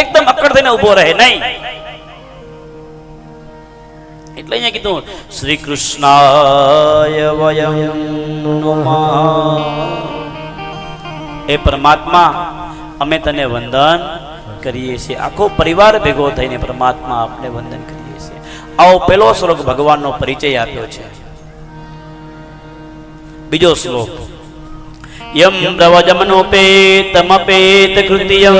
એકદમ અકડ થઈને ઊભો રહે, નહીં. એટલે અહીંયા કીધું શ્રી કૃષ્ણાય વયમ એ પરમાત્મા, અમે તને વંદન કરીએ છીએ. આખો પરિવાર ભેગો થઈને પરમાત્મા આપને વંદન કરીએ છીએ. આવો પહેલો શ્લોક ભગવાનનો પરિચય આપ્યો છે. બીજો શ્લોક, યમ પ્રવજમનોપેતમપેત કૃતિયમ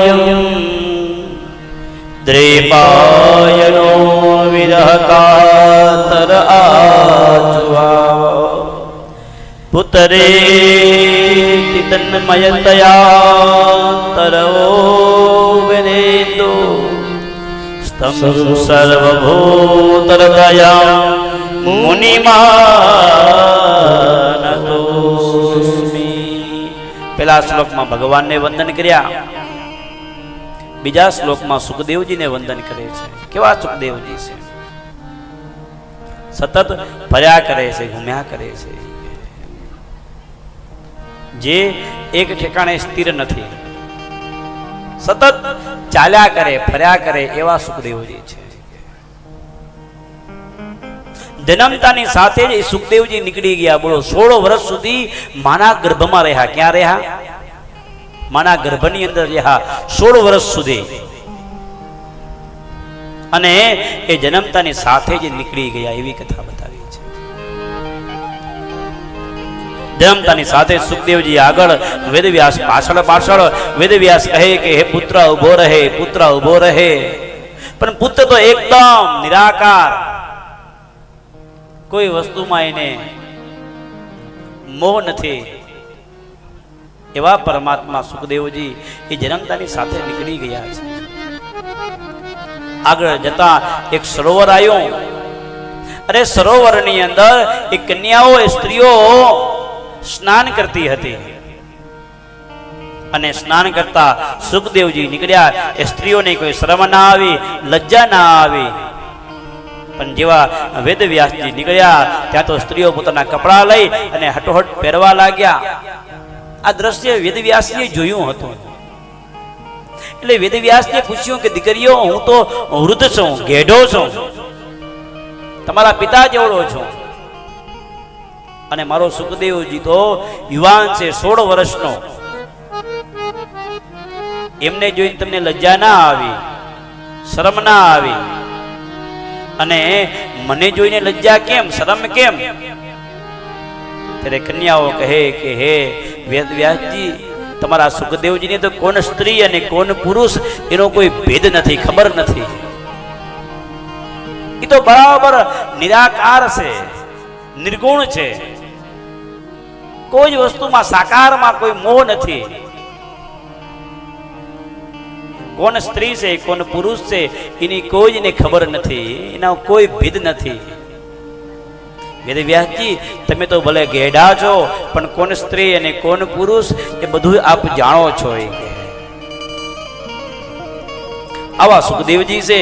દ્રેપાયનો વિરહકાતર આચુવા પુતરે તન્મયતયા તરવો વિનેતો સ્તમ સર્વભૂતરદયા મુનિમાનતોસ્મિ પેલા શ્લોકમાં ભગવાનને વંદન કર્યા બીજા શ્લોકમાં સુખદેવજીને વંદન કરે છે. કેવા સુખદેવજી છે? સતત ફર્યા કરે છે, ઘૂમ્યા કરે છે. જે એક ઠેકાણે સ્થિર નથી. સતત ચાલ્યા કરે, ફર્યા કરે એવા સુખદેવજી છે. જન્મતાની સાથે જ સુખદેવજી નીકળી ગયા. બોલો, સોળ વર્ષ સુધી માના ગર્ભમાં રહ્યા. ક્યાં રહ્યા? માના ગર્ભની અંદર રહ્યા સોળ વર્ષ સુધી. અને એ જન્મતાની સાથે જ નીકળી ગયા એવી કથા બતાવી છે. જન્મતાની સાથે સુખદેવજી આગળ વેદવ્યાસ પાછળ પાછળ વેદવ્યાસ કહે કે, હે પુત્ર ઊભો રહે, પુત્ર ઊભો રહે. પણ પુત્ર તો એકદમ નિરાકાર. કોઈ વસ્તુમાં એને મોહ નથી. એવા પરમાત્મા સુખદેવજી એ જનમતાની સાથે નીકળી ગયા છે. આગળ જતા એક સરોવર આવ્યું. અરે સરોવરની અંદર એ કન્યાઓ સ્ત્રીઓ સ્નાન કરતી હતી. અને સ્નાન કરતા સુખદેવજી નીકળ્યા. એ સ્ત્રીઓને કોઈ શરમ ના આવી, લજ્જા ના આવી. પણ જેવા વેદવ્યાસજી નીકળ્યા, ત્યાં તો સ્ત્રીઓ પોતાના કપડા લઈ અને હટોહટ પહેરવા લાગ્યા. આ દ્રશ્ય વેદવ્યાસીએ જોયું હતું. એટલે વેદવ્યાસને પૂછ્યું કે, દીકરીઓ, હું તો વૃદ્ધ છું, ઘેઢો છું. તમારા પિતા જેવડો છું. અને મારો સુખદેવજી તો યુવાન છે, સોળ વર્ષનો. એમને જોઈને તમને લજ્જા ના આવી, શરમ ના આવી. અને મને જોઈને લજ્જા કેમ, શરમ કેમ? ત્યારે કન્યાઓ કહે કે, હે વેદ વ્યાસજી, તમારા સુખદેવજીની તો કોણ સ્ત્રી અને કોણ પુરુષ, એનો કોઈ ભેદ નથી, ખબર નથી. એ તો બરાબર નિરાકાર છે, નિર્ગુણ છે. કોઈ જ વસ્તુમાં સાકારમાં કોઈ મોહ નથી. કોણ સ્ત્રી છે, કોણ પુરુષ છે, એની કોઈ ખબર નથી, એના કોઈ ભેદ નથી. વેદ વ્યાસજી, તમે તો ભલે ઘેડા છો, પણ કોણ સ્ત્રી અને કોણ પુરુષ એ બધું આપ જાણો છો એ. આવા સુખદેવજી છે,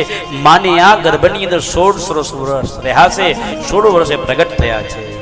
માની આ ગર્ભની અંદર સોળ વર્ષ રહ્યા છે સોળ વર્ષે પ્રગટ થયા છે.